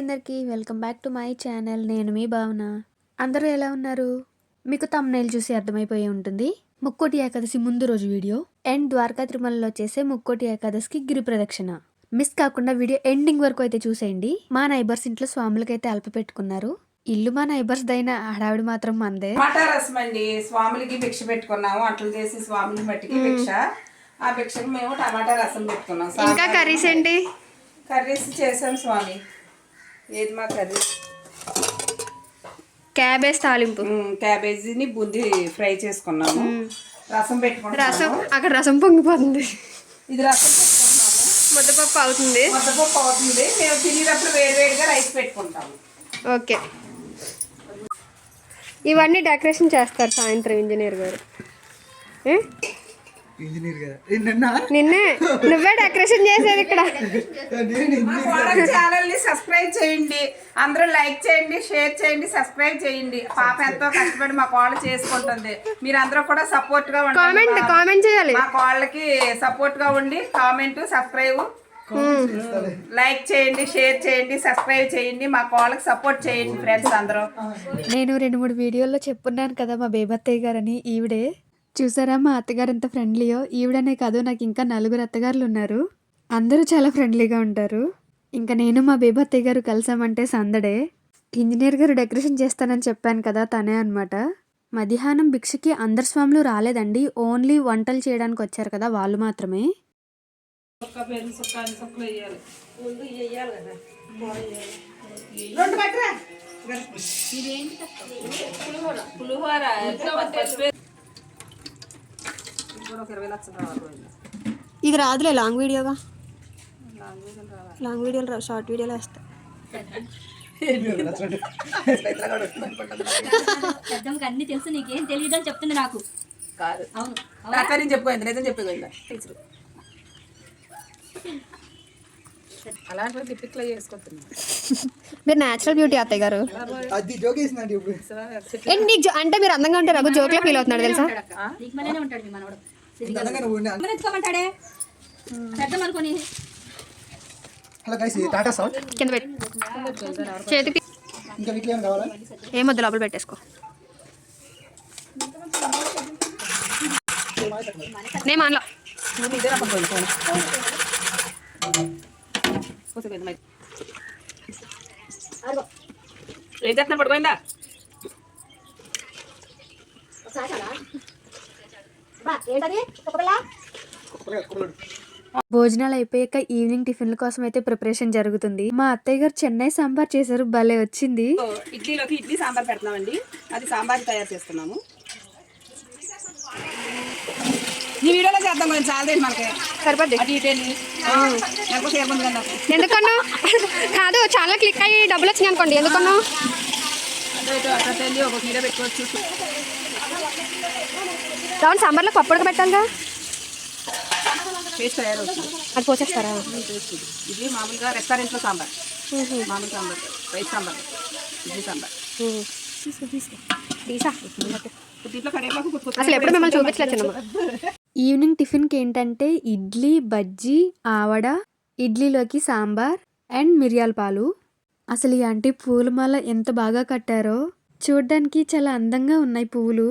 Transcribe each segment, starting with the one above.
అందరికీ welcome back to my channel. నేను మీ భావన. అందరూ ఎలా ఉన్నారు? మీకు తమ్నైల్ చూసి అర్థమైపోయి ఉంటుంది. ముక్కోటి ఏకాదశి ముందు రోజు వీడియో. అండ్ ద్వారకా తిరుమలలో చేసే ముక్కోటి ఏకాదశికి గిరి ప్రదక్షిణ. మిస్ కాకుండా వీడియో ఎండింగ్ వరకు అయితే చూసేయండి. మా నైబర్స్ ఇంట్లో స్వాములకైతే అల్ప పెట్టుకున్నారు. ఇల్లు మా నైబర్స్ దైన హడావిడి మాత్రం మందే. రసం అండి స్వాములకి భిక్ష పెట్టుకున్నాము. అట్లా చేసి స్వాములకి మట్టికి భిక్ష. ఆ భిక్షకు మేము టమాటా రసం పెట్టుకున్నాం. ఇంకా కర్రీస్ ఏంటి? కర్రీస్ చేసాం స్వామి. ఏది మా కర్రీ? క్యాబేజ్ తాలింపు. క్యాబేజీని బుంది ఫ్రై చేసుకున్నాము. రసం పెట్టుకున్నాము రసం అక్కడ రసం పొంగిపోతుంది. ఇది రసం పెట్టుకుంటున్నాము. ముద్దపప్పు అవుతుంది. ముద్దపప్పు అవుతుంది. మేము తినేటప్పుడు వేడివేడిగా రైస్ పెట్టుకుంటాము. ఓకే. ఇవన్నీ డెకరేషన్ చేస్తారు సాయంత్రం ఇంజనీర్ గారు? ఇంజనీర్ కదా. నిన్న? నిన్నే. నువ్వే డెకరేషన్ చేసేది ఇక్కడ. ఛానల్ని సబ్స్క్రైబ్ చేయండి. అందరూ లైక్ చేయండి షేర్ చేయండి సబ్స్క్రైబ్ చేయండి. పాప ఎంతో కష్టపడి మా కోళ్ళ చేసుకుంటుంది. మీరందరూ కూడా సపోర్ట్గా కామెంట్ ఉండండి కామెంట్ చేయాలి. మా కోళ్ళకి సపోర్ట్గా ఉండి కామెంట్ సబ్స్క్రైబ్ లైక్ చేయండి షేర్ చేయండి సబ్స్క్రైబ్ చేయండి. మా కోళ్ళకి సపోర్ట్ చేయండి ఫ్రెండ్స్ అందరూ. నేను రెండు మూడు వీడియోల్లో చెప్పున్నాను కదా మా బేబత్తయ్య గారని ఈవిడే. చూసారా మా అత్తగారు ఎంత ఫ్రెండ్లీయో? ఈవిడనే కాదు నాకు ఇంకా నలుగురు అత్తగారులు ఉన్నారు అందరూ చాలా ఫ్రెండ్లీగా ఉంటారు. ఇంకా నేను మా బేబత్తయ్య గారు కలిసామంటే సందడే. ఇంజనీర్ గారు డెకరేషన్ చేస్తానని చెప్పాను కదా తనే అనమాట మధ్యాహ్నం భిక్షకి అందరు స్వాములు రాలేదండి. ఓన్లీ వంటలు చేయడానికి వచ్చారు కదా వాళ్ళు మాత్రమే రెండు పట్టరా పులిహోర ఒక ఇరవై లక్షలు రావాలి రోజు. ఇది రాదులే లాంగ్ వీడియోగా లాంగ్ వీడియోలు షార్ట్ వీడియోలో వేస్తా. పెద్దమ్మకి అన్ని తెలుసు నీకేం తెలియదు అని చెప్తుంది నాకు. కాదు. అవును. చెప్పేది నిజం చెప్పేది టీచర్ అలాంటివి టిపిక్లో చేసుకుంటున్నాం. మీరు నేచురల్ బ్యూటీ అత్తయ్య గారు. అది జోకేసిందండి ఇప్పుడు. ఏంటి నీకు జో- అంటే మీరు అందంగా ఉంటే రఘు జోక్లో ఫీల్ అవుతున్నాడు తెలుసా? నీకు మళ్ళీ ఉంటాడు మీ మనవడు. అనగా నువ్వు ఉండే- మరి ఎత్తుకోమంటాడే? పెద్దమ్మ అనుకోని. హలో గైస్ ఇది టాటా సౌండ్ కింద పెట్టి చేతికి ఇంకా మీకు ఏమైనా కావాలా? ఏ ముద్ద లోపల పెట్టేసుకో. నేను మనలో నువ్వు ఇదే రకం ఏం చేస్తున్నా పడుకోయిందా? భోజనాలు అయిపోయాక ఈవినింగ్ టిఫిన్ల కోసం అయితే ప్రిపరేషన్ జరుగుతుంది. మా అత్తయ్య గారు చెన్నై సాంబార్ చేశారు భలే వచ్చింది. ఇడ్లీలోకి ఇడ్లీ సాంబార్ పెడుతున్నామండి. అది సాంబార్ తయారు చేస్తున్నాము. ఈ వీడియోలో చేద్దాం కొంచెం చాలా మనకి. సరిపోద్ది. అటు ఇటు వెళ్ళి. కదా. ఎందుకన్నా? కాదు చాలా క్లిక్ అయ్యి డబ్బులు వచ్చినాయి అనుకోండి. ఎందుకన్నా? అటు వెళ్ళి ఒక వీడియో పెట్టుకోవచ్చు. సాంబార్లో పప్పు ఉడకబెట్టాలిగా పేస్ట్ అది పోసేస్తారా? ఇది. మామూలుగా రెస్టారెంట్లో సాంబార్. మామూలు సాంబార్. రైస్ సాంబార్. ఇడ్లీ సాంబార్. తీసా. దీంట్లో కడేపాకు అసలు ఎప్పుడు మిమ్మల్ని చూపించలేదు ఈవినింగ్ టిఫిన్కి ఏంటంటే ఇడ్లీ బజ్జీ ఆవడ ఇడ్లీలోకి సాంబార్ అండ్ మిరియాల పాలు. అసలు ఈ ఆంటీ పూలమాల ఎంత బాగా కట్టారో. చూడ్డానికి చాలా అందంగా ఉన్నాయి పువ్వులు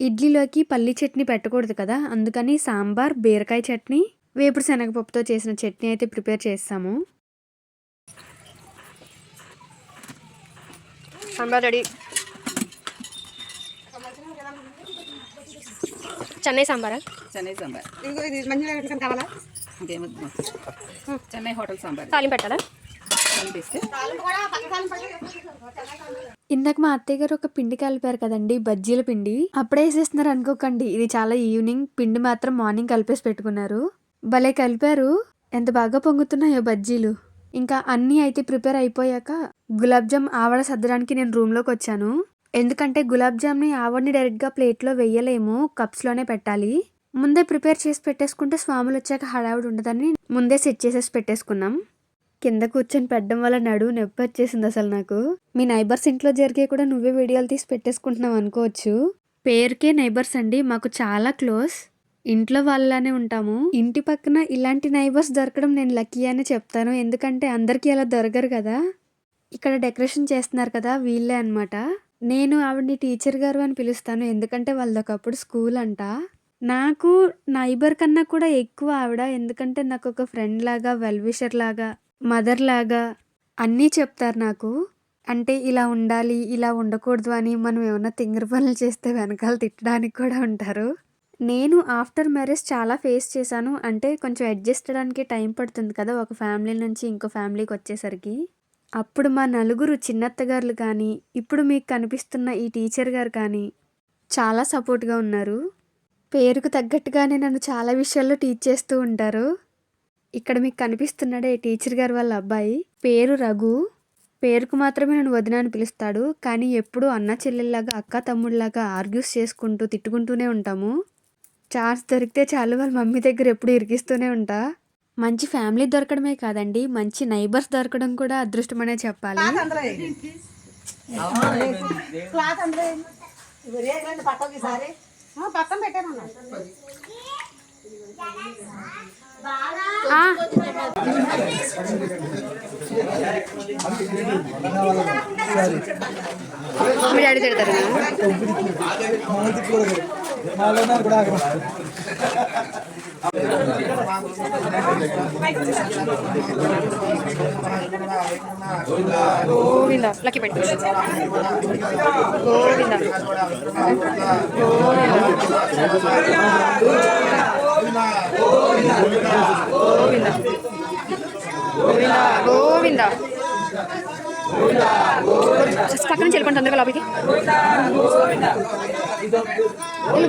ఇడ్లీలోకి పల్లి చట్నీ పెట్టకూడదు కదా అందుకని సాంబార్ బీరకాయ చట్నీ వేపుడు శనగపప్పుతో చేసిన చట్నీ అయితే ప్రిపేర్ చేస్తాము. సాంబార్ రెడీ. చెన్నై సాంబారా? చెన్నై సాంబార్. ఇంకేమొద్దు. చెన్నై హోటల్ సాంబార్. తాలింపు పెట్టాలా? ఇందాక మా అత్తయ్య గారు ఒక పిండి కలిపారు కదండి బజ్జీల పిండి. అప్పుడే వేసేస్తున్నారు అనుకోకండి. ఇది చాలా ఈవినింగ్ పిండి మాత్రం మార్నింగ్ కలిపేసి పెట్టుకున్నారు. భలే కలిపారు. ఎంత బాగా పొంగుతున్నాయో బజ్జీలు. ఇంకా అన్నీ అయితే ప్రిపేర్ అయిపోయాక గులాబ్ జామ్ ఆవడ సర్దడానికి నేను రూమ్లోకి వచ్చాను. ఎందుకంటే గులాబ్ జామ్ని ఆవడని డైరెక్ట్గా ప్లేట్లో వేయలేము కప్స్లోనే పెట్టాలి. ముందే ప్రిపేర్ చేసి పెట్టేసుకుంటే స్వాములు వచ్చాక హడావుడి ఉండదని ముందే సెట్ చేసేసి పెట్టేసుకున్నాం. కింద కూర్చొని పెట్టడం వల్ల నడువు నొప్పి వచ్చేసింది అసలు నాకు. మీ నైబర్స్ ఇంట్లో జరిగే కూడా నువ్వే వీడియోలు తీసి పెట్టేసుకుంటున్నావు అనుకోవచ్చు. పేరుకే నైబర్స్ అండి మాకు చాలా క్లోజ్. ఇంట్లో వాళ్ళలానే ఉంటాము. ఇంటి పక్కన ఇలాంటి నైబర్స్ దొరకడం నేను లక్కీ అని చెప్తాను. ఎందుకంటే అందరికీ అలా దొరకరు కదా. ఇక్కడ డెకరేషన్ చేస్తున్నారు కదా వీళ్ళే అనమాట నేను ఆవిడని టీచర్ గారు అని పిలుస్తాను. ఎందుకంటే వాళ్ళది ఒకప్పుడు స్కూల్ అంట. నాకు నైబర్ కన్నా కూడా ఎక్కువ ఆవిడ. ఎందుకంటే నాకు ఒక ఫ్రెండ్ లాగా వెల్ విషర్ లాగా మదర్ లాగా అన్నీ చెప్తారు నాకు. అంటే ఇలా ఉండాలి ఇలా ఉండకూడదు అని మనం ఏమైనా తింగర పనులు చేస్తే వెనకాల తిట్టడానికి కూడా ఉంటారు. నేను ఆఫ్టర్ మ్యారేజ్ చాలా ఫేస్ చేశాను. అంటే కొంచెం అడ్జస్ట్ అవ్వడానికి టైం పడుతుంది కదా ఒక ఫ్యామిలీ నుంచి ఇంకో ఫ్యామిలీకి వచ్చేసరికి. అప్పుడు మా నలుగురు చిన్నత్తగారులు కానీ ఇప్పుడు మీకు కనిపిస్తున్న ఈ టీచర్ గారు కానీ చాలా సపోర్ట్గా ఉన్నారు. పేరుకు తగ్గట్టుగానే నన్ను చాలా విషయాల్లో టీచ్ చేస్తూ ఉంటారు. ఇక్కడ మీకు కనిపిస్తున్నాడే ఈ టీచర్ గారు వాళ్ళ అబ్బాయి. పేరు రఘు. పేరుకు మాత్రమే నన్ను వదిన అని పిలుస్తాడు. కానీ ఎప్పుడూ అన్న చెల్లెల్లాగా అక్క తమ్ముళ్ళలాగా ఆర్గ్యూస్ చేసుకుంటూ తిట్టుకుంటూనే ఉంటాము. ఛాన్స్ దొరికితే చాలు వాళ్ళ మమ్మీ దగ్గర ఎప్పుడు ఇరికిస్తూనే ఉంటా. మంచి ఫ్యామిలీ దొరకడమే కాదండి. మంచి నైబర్స్ దొరకడం కూడా అదృష్టమనే చెప్పాలి. క్లాత్ పక్కన పెట్టాను ఆ, మీ డాడీ తిడతారు కూడా గోవింద లక్కీ పెట్టు. గోవింద. గోవింద. గోవింద పక్కన నుంచి వెళ్ళిపోండి తొందరగా లోపలికి. వెళ్ళు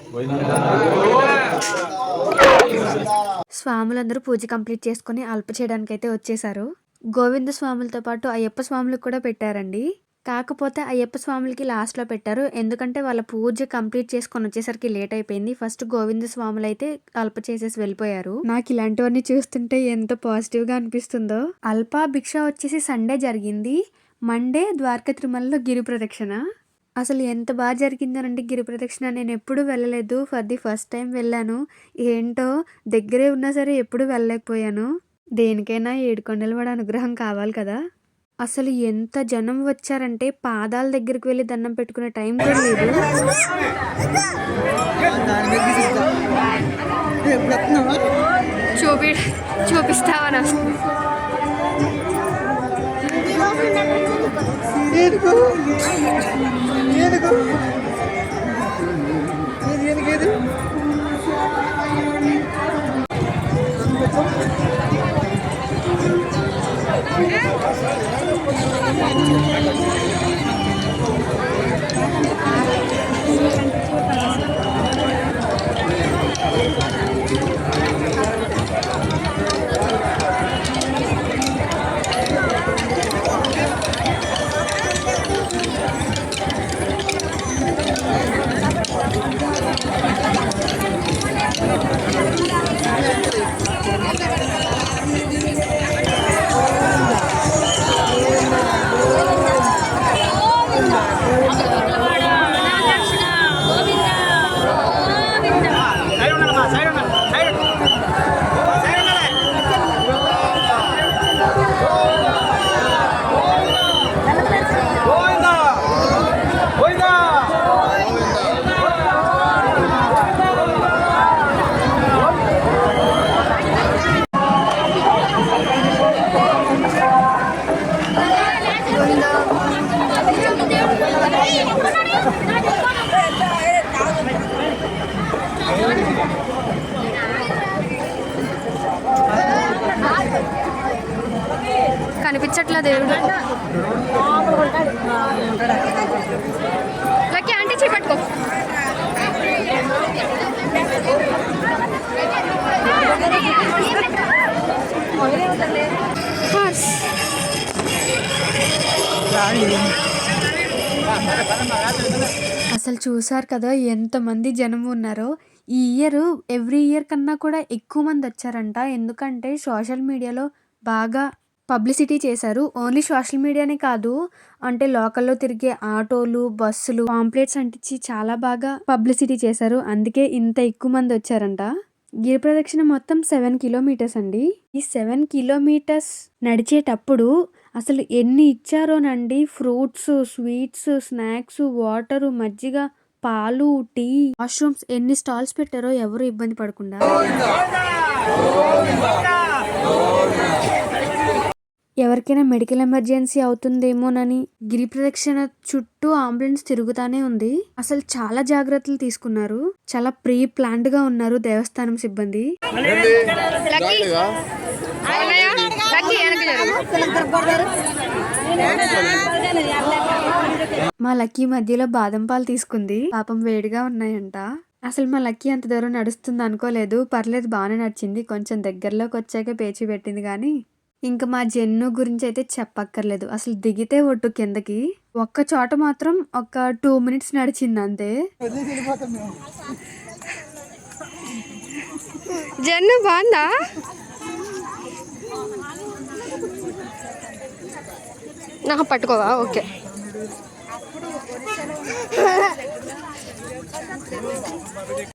స్వాములందరూ పూజ కంప్లీట్ చేసుకొని అల్ప చేయడానికి అయితే వచ్చేసారు. గోవింద స్వాములతో పాటు అయ్యప్ప స్వాములకు కూడా పెట్టారండి. కాకపోతే అయ్యప్ప స్వాములకి లాస్ట్లో పెట్టారు. ఎందుకంటే వాళ్ళ పూజ కంప్లీట్ చేసుకొని వచ్చేసరికి లేట్ అయిపోయింది. ఫస్ట్ గోవింద స్వాములు అయితే అల్ప చేసేసి వెళ్ళిపోయారు. నాకు ఇలాంటివన్నీ చూస్తుంటే ఎంత పాజిటివ్గా అనిపిస్తుందో. అల్ప భిక్ష వచ్చేసి సండే జరిగింది. మండే ద్వారక తిరుమలలో గిరి ప్రదక్షిణ. అసలు ఎంత బాగా జరిగిందనంటే గిరి ప్రదక్షిణ. నేను ఎప్పుడూ వెళ్ళలేదు. ఫర్ ది ఫస్ట్ టైం వెళ్ళాను. ఏంటో? దగ్గరే ఉన్నా సరే ఎప్పుడు వెళ్ళలేకపోయాను. దేనికైనా ఏడుకొండలు వాడు అనుగ్రహం కావాలి కదా. అసలు ఎంత జనం వచ్చారంటే పాదాల దగ్గరికి వెళ్ళి దండం పెట్టుకునే టైం కూడా లేదు. చూపి చూపిస్తావని వస్తుంది ఏనుగు ఏనుగు ఏది ఏనుగు ఏది ఎట్లా దేవుడు? లక్కీ అంటే చేపట్టుకో అసలు చూసారు కదా ఎంతమంది జనం ఉన్నారో? ఈ ఇయర్ ఎవ్రీ ఇయర్ కన్నా కూడా ఎక్కువ మంది వచ్చారంట. ఎందుకంటే సోషల్ మీడియాలో బాగా పబ్లిసిటీ చేశారు. ఓన్లీ సోషల్ మీడియానే కాదు అంటే లోకల్లో తిరిగే ఆటోలు బస్సులు పాంప్లెట్స్ అంటించి చాలా బాగా పబ్లిసిటీ చేశారు. అందుకే ఇంత ఎక్కువ మంది వచ్చారంట. గిరి ప్రదక్షిణ మొత్తం సెవెన్ కిలోమీటర్స్ అండి. ఈ సెవెన్ కిలోమీటర్స్ నడిచేటప్పుడు అసలు ఎన్ని ఇచ్చారోనండి? ఫ్రూట్స్ స్వీట్స్ స్నాక్స్ వాటర్ మజ్జిగ పాలు టీ వాష్రూమ్స్ ఎన్ని స్టాల్స్ పెట్టారో ఎవరు ఇబ్బంది పడకుండా. ఎవరికైనా మెడికల్ ఎమర్జెన్సీ అవుతుందేమోనని గిరి ప్రదక్షిణ చుట్టూ అంబులెన్స్ తిరుగుతానే ఉంది. అసలు చాలా జాగ్రత్తలు తీసుకున్నారు. చాలా ప్రీ ప్లాన్డ్గా ఉన్నారు దేవస్థానం సిబ్బంది. మా లక్కీ మధ్యలో బాదం పాలు తీసుకుంది. పాపం వేడిగా ఉన్నాయంట. అసలు మా లక్కీ అంత దూరం నడుస్తుంది అనుకోలేదు పర్లేదు బాగానే నడిచింది. కొంచెం దగ్గరలోకి వచ్చాక పేచి పెట్టింది కానీ ఇంకా మా జెన్ను గురించి అయితే చెప్పక్కర్లేదు. అసలు దిగితే ఒట్టు కిందకి. ఒక్క చోట మాత్రం ఒక టూ మినిట్స్ నడిచింది అంతే జన్ను బాగుందా? నాకు పట్టుకోవా? ఓకే.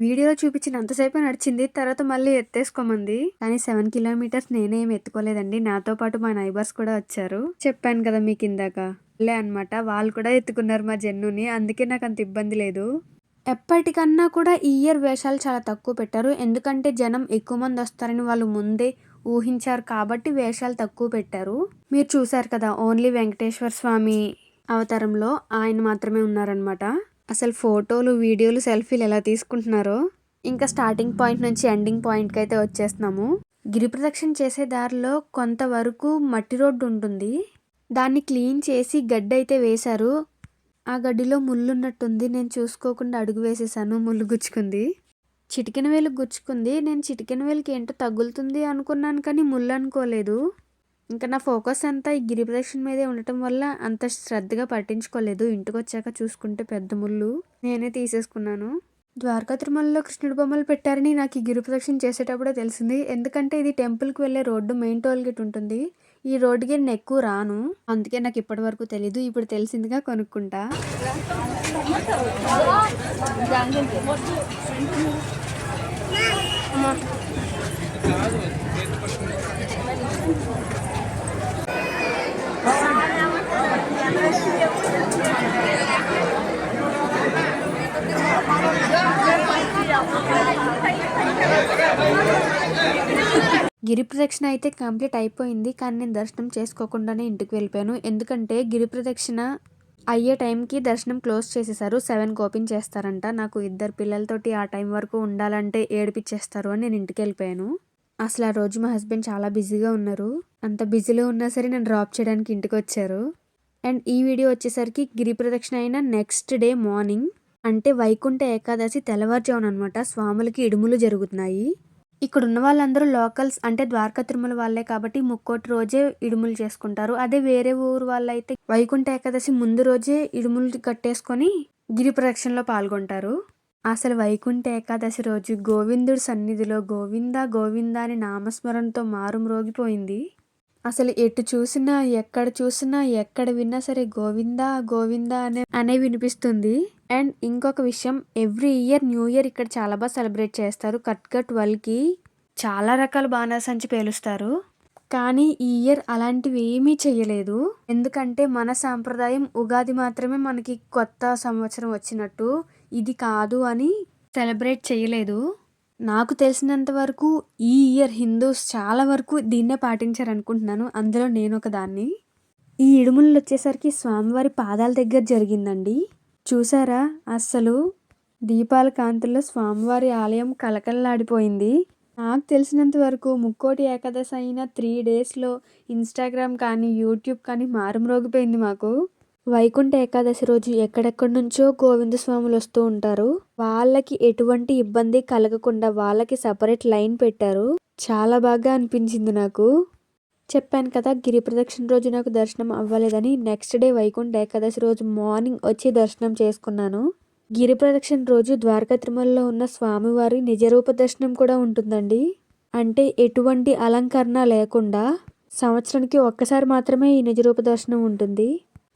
వీడియోలో చూపించినంతసేపు నడిచింది తర్వాత మళ్ళీ ఎత్తేసుకోమంది. కానీ సెవెన్ కిలోమీటర్స్ నేనేం ఎత్తుకోలేదండి. నాతో పాటు మా నైబర్స్ కూడా వచ్చారు. చెప్పాను కదా మీకు ఇందాక. లే అనమాట వాళ్ళు కూడా ఎత్తుకున్నారు మా జన్నుని. అందుకే నాకు అంత ఇబ్బంది లేదు. ఎప్పటికన్నా కూడా ఈ ఇయర్ వేషాలు చాలా తక్కువ పెట్టారు. ఎందుకంటే జనం ఎక్కువ మంది వస్తారని వాళ్ళు ముందే ఊహించారు కాబట్టి వేషాలు తక్కువ పెట్టారు. మీరు చూసారు కదా ఓన్లీ వెంకటేశ్వర స్వామి అవతారంలో ఆయన మాత్రమే ఉన్నారనమాట అసలు ఫోటోలు వీడియోలు సెల్ఫీలు ఎలా తీసుకుంటున్నారో ఇంకా స్టార్టింగ్ పాయింట్ నుంచి ఎండింగ్ పాయింట్కి అయితే వచ్చేస్తున్నాము. గిరి ప్రదక్షిణ చేసే దారిలో కొంతవరకు మట్టి రోడ్డు ఉంటుంది. దాన్ని క్లీన్ చేసి గడ్డి అయితే వేశారు. ఆ గడ్డిలో ముళ్ళు ఉన్నట్టుంది. నేను చూసుకోకుండా అడుగు వేసేసాను. ముళ్ళు గుచ్చుకుంది. చిటికెన వేలు గుచ్చుకుంది. నేను చిటికెన వేలుకి ఏంటో తగులుతుంది అనుకున్నాను కానీ ముళ్ళు అనుకోలేదు. ఇంకా నా ఫోకస్ అంతా ఈ గిరి ప్రదక్షిణ మీదే ఉండటం వల్ల అంత శ్రద్ధగా పట్టించుకోలేదు. ఇంటికి వచ్చాక చూసుకుంటే పెద్ద ముళ్ళు నేనే తీసేసుకున్నాను. ద్వారకా తిరుమలలో కృష్ణుడి బొమ్మలు పెట్టారని నాకు ఈ గిరి ప్రదక్షిణ చేసేటప్పుడే తెలిసింది. ఎందుకంటే ఇది టెంపుల్కి వెళ్ళే రోడ్డు మెయిన్ టోల్ గేట్ ఉంటుంది. ఈ రోడ్డుకి నేను ఎక్కువ రాను. అందుకే నాకు ఇప్పటి వరకు తెలీదు. ఇప్పుడు తెలిసిందిగా కొనుక్కుంటా. గిరి ప్రదక్షిణ అయితే కంప్లీట్ అయిపోయింది కానీ నేను దర్శనం చేసుకోకుండానే ఇంటికి వెళ్ళిపోయాను. ఎందుకంటే గిరి ప్రదక్షిణ అయ్యే టైంకి దర్శనం క్లోజ్ చేసేసారు సెవెన్కి ఓపెన్ చేస్తారంట. నాకు ఇద్దరు పిల్లలతోటి ఆ టైం వరకు ఉండాలంటే ఏడిపించేస్తారు అని నేను ఇంటికి వెళ్ళిపోయాను. అసలు ఆ రోజు మా హస్బెండ్ చాలా బిజీగా ఉన్నారు. అంత బిజీలో ఉన్నా సరే నేను డ్రాప్ చేయడానికి ఇంటికి వచ్చారు. అండ్ ఈ వీడియో వచ్చేసరికి గిరి ప్రదక్షిణ అయిన నెక్స్ట్ డే మార్నింగ్. అంటే వైకుంఠ ఏకాదశి తెల్లవారుజామున అనమాట స్వాములకి ఇడుములు జరుగుతున్నాయి. ఇక్కడ ఉన్న వాళ్ళందరూ లోకల్స్ అంటే ద్వారకా తిరుమల వాళ్ళే కాబట్టి ముక్కోటి రోజే ఇడుములు చేసుకుంటారు. అదే వేరే ఊరు వాళ్ళైతే వైకుంఠ ఏకాదశి ముందు రోజే ఇడుములు కట్టేసుకొని గిరి ప్రదక్షిణలో పాల్గొంటారు. అసలు వైకుంఠ ఏకాదశి రోజు గోవిందుడి సన్నిధిలో గోవింద గోవింద అని నామస్మరణతో మారుమ్రోగిపోయింది. అసలు ఎటు చూసినా ఎక్కడ చూసినా ఎక్కడ విన్నా సరే గోవిందా గోవిందా అనే అనే వినిపిస్తుంది. అండ్ ఇంకొక విషయం ఎవ్రీ ఇయర్ న్యూ ఇయర్ ఇక్కడ చాలా బాగా సెలబ్రేట్ చేస్తారు. కట్గా ట్వెల్వ్కి చాలా రకాల బాణాసంచి పేలుస్తారు. కానీ ఈ ఇయర్ అలాంటివి ఏమీ చేయలేదు ఎందుకంటే మన సాంప్రదాయం ఉగాది మాత్రమే మనకి కొత్త సంవత్సరం వచ్చినట్టు ఇది కాదు అని సెలబ్రేట్ చేయలేదు నాకు తెలిసినంత వరకు ఈ ఇయర్ హిందూస్ చాలా వరకు దీన్నే పాటించారు అనుకుంటున్నాను అందులో నేను ఒక దాన్ని. ఈ ఇడుములు వచ్చేసరికి స్వామివారి పాదాల దగ్గర జరిగిందండి. చూసారా? అస్సలు దీపాల కాంతుల్లో స్వామివారి ఆలయం కలకలలాడిపోయింది నాకు తెలిసినంత వరకు ముక్కోటి ఏకాదశి అయిన త్రీ డేస్లో ఇన్స్టాగ్రామ్ కానీ యూట్యూబ్ కానీ మారుమ్రోగిపోయింది మాకు. వైకుంఠ ఏకాదశి రోజు ఎక్కడెక్కడి నుంచో గోవింద స్వాములు వస్తూ ఉంటారు. వాళ్ళకి ఎటువంటి ఇబ్బంది కలగకుండా వాళ్ళకి సపరేట్ లైన్ పెట్టారు. చాలా బాగా అనిపించింది నాకు. చెప్పాను కదా గిరి ప్రదక్షిణ రోజు నాకు దర్శనం అవ్వలేదని నెక్స్ట్ డే వైకుంఠ ఏకాదశి రోజు మార్నింగ్ వచ్చి దర్శనం చేసుకున్నాను. గిరి ప్రదక్షిణ రోజు ద్వారకా తిరుమలలో ఉన్న స్వామివారి నిజరూప దర్శనం కూడా ఉంటుందండి. అంటే ఎటువంటి అలంకరణ లేకుండా సంవత్సరానికి ఒక్కసారి మాత్రమే ఈ నిజరూప దర్శనం ఉంటుంది.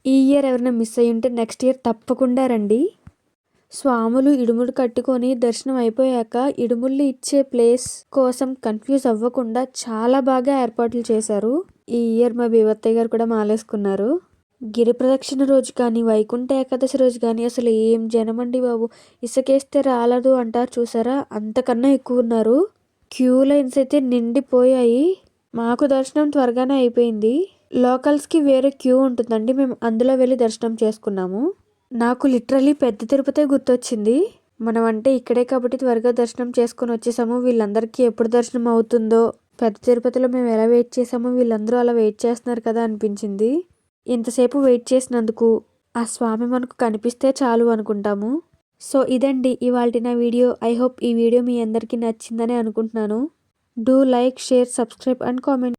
ఈ ఇయర్ ఎవరైనా మిస్ అయ్యి ఉంటే నెక్స్ట్ ఇయర్ తప్పకుండా రండి. స్వాములు ఇడుములు కట్టుకొని దర్శనం అయిపోయాక ఇడుముళ్ళు ఇచ్చే ప్లేస్ కోసం కన్ఫ్యూజ్ అవ్వకుండా చాలా బాగా ఏర్పాట్లు చేశారు. ఈ ఇయర్ మా బీవత్తయ్య గారు కూడా మాలేసుకున్నారు. గిరి ప్రదక్షిణ రోజు కానీ వైకుంఠ ఏకాదశి రోజు కానీ అసలు ఏం జనమండి బాబు. ఇసుకేస్తే రాలదు అంటారు చూసారా? అంతకన్నా ఎక్కువ ఉన్నారు. క్యూ లైన్స్ అయితే నిండిపోయాయి. మాకు దర్శనం త్వరగానే అయిపోయింది. లోకల్స్కి వేరే క్యూ ఉంటుందండి. మేము అందులో వెళ్ళి దర్శనం చేసుకున్నాము. నాకు లిటరలీ పెద్ద తిరుపతే గుర్తొచ్చింది. మనం అంటే ఇక్కడే కాబట్టి త్వరగా దర్శనం చేసుకొని వచ్చేసాము. వీళ్ళందరికీ ఎప్పుడు దర్శనం అవుతుందో పెద్ద తిరుపతిలో మేము ఎలా వెయిట్ చేసామో వీళ్ళందరూ అలా వెయిట్ చేస్తున్నారు కదా అనిపించింది. ఇంతసేపు వెయిట్ చేసినందుకు ఆ స్వామి మనకు కనిపిస్తే చాలు అనుకుంటాము. సో ఇదండి ఇవాళ నా వీడియో. ఐ హోప్ ఈ వీడియో మీ అందరికీ నచ్చిందని అనుకుంటున్నాను. Do like share subscribe and comment